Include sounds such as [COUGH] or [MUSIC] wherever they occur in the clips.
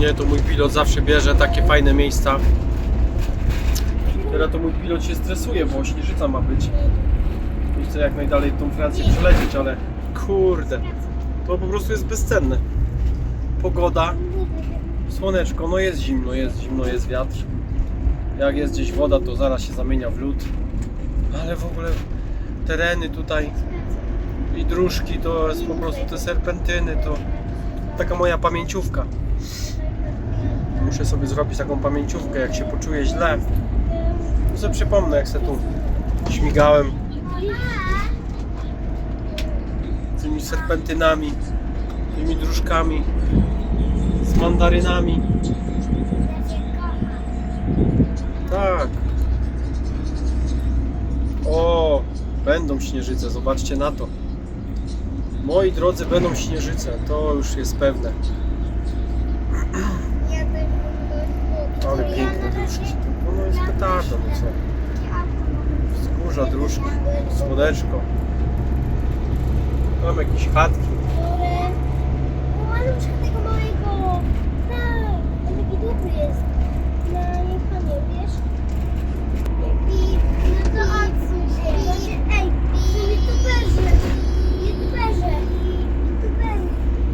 nie, to mój pilot zawsze bierze takie fajne miejsca. Teraz to mój pilot się stresuje, bo Śnieżyca ma być. I chce jak najdalej tą Francję przelecieć, ale kurde, to po prostu jest bezcenne. Pogoda, słoneczko, no jest zimno, jest zimno, jest wiatr. Jak jest gdzieś woda, to zaraz się zamienia w lód. Ale w ogóle tereny tutaj i dróżki to jest po prostu te serpentyny, to taka moja pamięciówka. Muszę sobie zrobić taką pamięciówkę, jak się poczuję źle. To sobie przypomnę, jak se tu śmigałem tymi serpentynami, tymi dróżkami, z mandarynami. Tak. O, będą śnieżyce, zobaczcie na to. Moi drodzy, będą śnieżyce, to już jest pewne. [CLEARS THROAT] Ale piękne dróżki. No, no jest petarda, no co. Wzgórza dróżki, słoneczko. Mam jakieś chatki. Maluszka tego małego. Tak, on taki dobry jest. Na jechanie, wiesz? I no to odsuń się. Ej, są youtuberzy. Youtuberzy. Youtubery.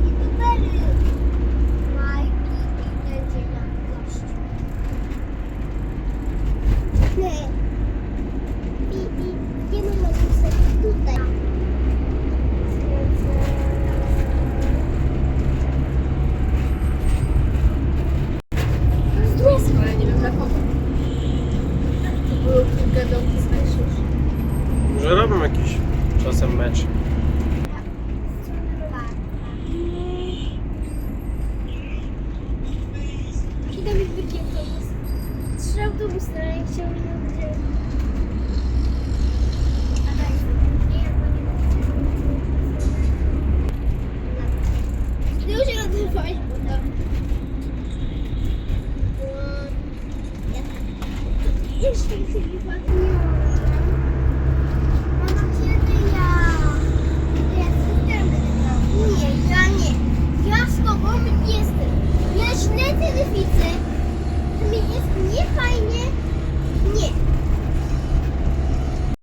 Youtubery. Majki i będzie na gościu. Nie. I, i, idziemy na górę tutaj. Zdrówko, ale nie wiem dla kogo. To były gadołki z mężczyzn. Robią jakiś czasem mecz. I tam jest drugi autobus. Trzy autobusy, ale ja chciałam gdzie. A daj, nie, bo nie Ty już się odezwałeś, bo to... Jeszcze mi się nie płaciło.